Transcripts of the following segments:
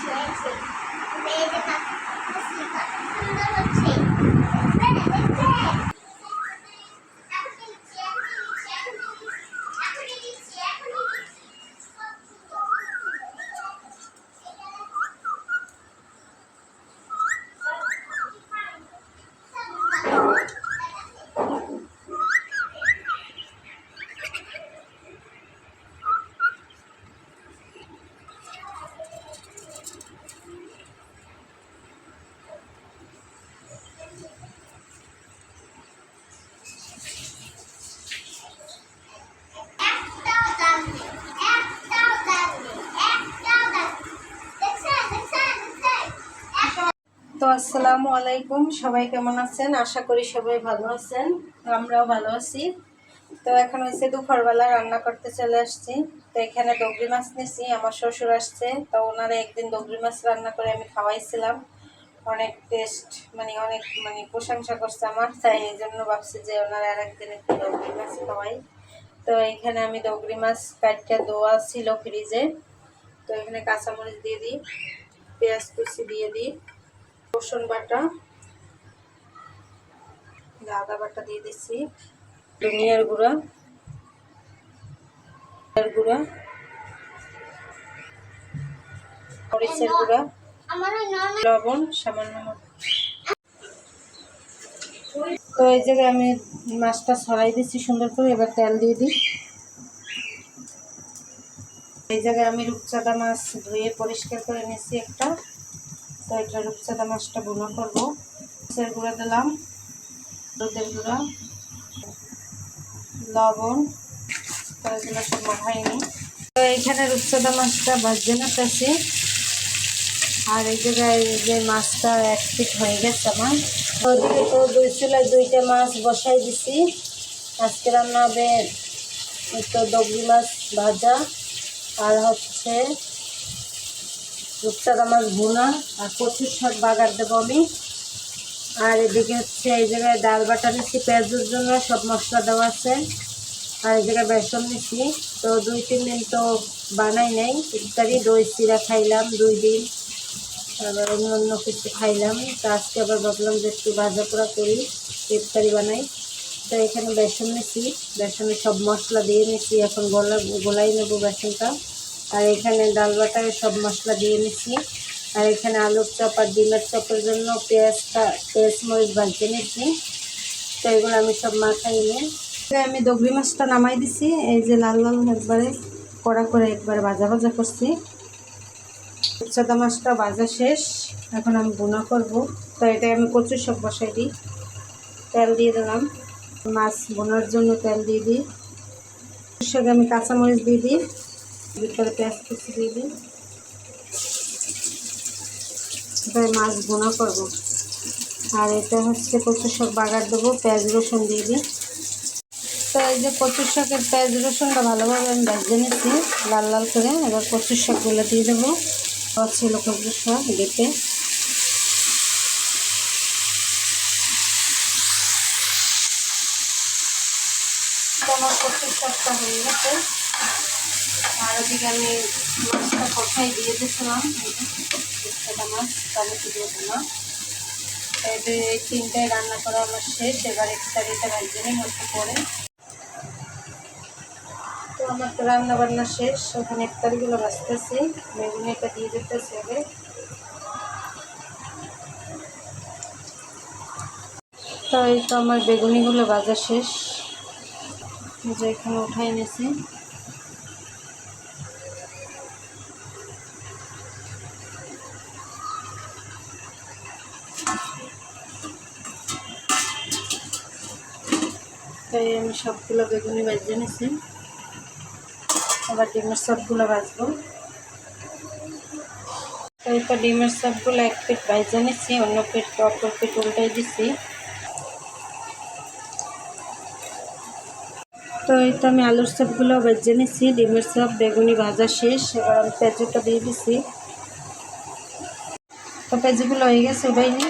খেয়েছি এই যে কাকু তো আসসালামু আলাইকুম, সবাই কেমন আছেন? আশা করি সবাই ভালো আছেন, আমরাও ভালো আছি। তো এখন হয়েছে দুপুরবেলা, রান্না করতে চলে আসছি। তো এখানে ডগরি মাছ নিয়েছি আমার শ্বশুর আসছে। তো ওনারা একদিন ডগরি মাছ রান্না করে আমি খাওয়াইছিলাম। অনেক টেস্ট মানে অনেক মানে প্রশংসা করছে আমার। তাই এই জন্য ভাবছি যে ওনারা আর একদিন একটু ডগরি মাছ খাওয়াই। তো এখানে আমি ডগরি মাছ কাটটা দোয়া ছিল ফ্রিজে তো এখানে কাঁচামরিচ দিয়ে দিই, পেঁয়াজ কুচি দিয়ে দিই। রসুন বাটা, আদা বাটা দিয়ে দিচ্ছি, ধনিয়ার গুঁড়া গুঁড়া, মরিচের গুঁড়া, লবণ, সামান্য। তো এই জায়গায় আমি মাছটা ছড়াই দিচ্ছি সুন্দর করে, এবার তেল দিয়ে দিই এই জায়গায় আমি রূপচাঁদা মাছ ধুয়ে পরিষ্কার করে নিয়েছি একটা তো এটা রূপচাঁদা মাছটা বোনা করব। মাছের গুঁড়া দিলাম দুধের গুঁড়া, লবণ তো এগুলো সব মাখাইনি তো এইখানে রূপচাঁদা মাছটা ভাজতে নাচাছি আর এই জায়গায় যে মাছটা এক ফিট হয়ে গেছে আমার। ওদিকে তো দুই চুলায় দুইটা মাছ বসাই দিছি। আজকে রান্না হবে তো ডগরি মাছ ভাজা। আর হচ্ছে রূপচাঁদা আমার ভুনা আর কচুর শাক বাগার দেবো আমি। আর এদিকে হচ্ছে এই জায়গায় ডাল বাটা নিচ্ছি পেঁয়াজের জন্য সব মশলা দেওয়া আছে। আর এই জায়গায় বেসন নিচ্ছি তো দুই তিন দিন তো বানাই নাই, ইফতারি, দই, চিরা খাইলাম দুই দিন। আবার অন্য অন্য কিছু খাইলাম। তো আজকে আবার ভাবলাম যে একটু ভাজা পোড়া করি, ইফতারি বানাই। তো এখানে বেসন নিচ্ছি বেসনে সব মশলা দিয়ে নিচ্ছি এখন গলা গোলাই নেব বেসনটা। আর এখানে ডাল বাটায় সব মশলা দিয়ে নিচ্ছি। আর এখানে আলুর চপ আর ডিমের চপের জন্য পেঁয়াজটা, পেঁয়াজ মরিচ ভাজতে নিচ্ছি। তো এগুলো আমি সব মাখাই নিয়ে। আমি দগরি মাছটা নামাই দিছি। এই যে লাল লাল একবারে কড়া করে একবারে ভাজা ভাজা করছি। রূপচাঁদা মাছটা ভাজা শেষ। এখন আমি বোনা করব। তো এটা আমি কচু সব বসাই দিই। তেল দিয়ে দিলাম। মাছ বোনার জন্য তেল দিয়ে দিই। সঙ্গে আমি কাঁচামরিচ দিয়ে দিই। ভিতরে পেঁয়াজ কুচি দিয়ে দিই। এবার মাছ বোনা করব। আর এটা হচ্ছে কচু শাক বাগার দেবো, পেঁয়াজ রসুন দিয়ে দিই। তো এই যে কচুর শাকের পেঁয়াজ রসুনটা ভালোভাবে আমি ভেজে নিচ্ছি, লাল লাল করে। এবার কচুর শাকগুলো দিয়ে দেবো। ছিল কচুর শাক তো আমার কচুর শাকটা হয়ে গেছে। ওদিকে আমি মাছটা কোথায় দিয়ে দিয়েছিলাম? একটা মাছ টমেটো দিয়ে দিলাম? যে এই তিনটায় রান্না করা আমার শেষ, এবার ইফতারিটা ভেজে নিই হতে পরে। তো আমার তো রান্না বান্না শেষ, ওখানে ইফতারিগুলো বাঁচতেছি বেগুনিটা দিয়ে দিতেছি আগে তো এই তো আমার বেগুনিগুলো ভাজা শেষ। যে এখানে উঠাই নিয়েছি তাই আমি সবগুলো বেগুনি ভেজে নিয়েছি আবার ডিমের সবগুলো ভাজবো। তো এরপর ডিমের সবগুলো এক পিট ভেজে নিচ্ছি অন্য পিট অপর পিট উল্টাই দিচ্ছি তো এই তো আমি আলুর সবগুলো ভেজে নিচ্ছি ডিমের সব বেগুনি ভাজা শেষ, এবার আমি পেঁয়াজটা দিয়ে দিচ্ছি তো পেঁয়াজগুলো হয়ে গেছে নিই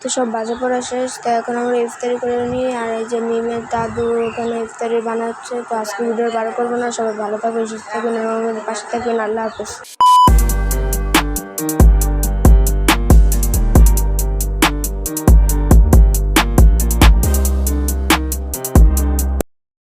তো সব বাজা পড়া শেষ, তো এখন আমরা ইফতারি করে নিই। আর এই যে মিমের দাদু ওখানে ইফতারি বানাচ্ছে, তো আজকে ভিডিও বার করব না। সবাই ভালো থাকবেন, সুস্থ থাকবেন এবং পাশে থাকবেন। আল্লাহ হাফেজ।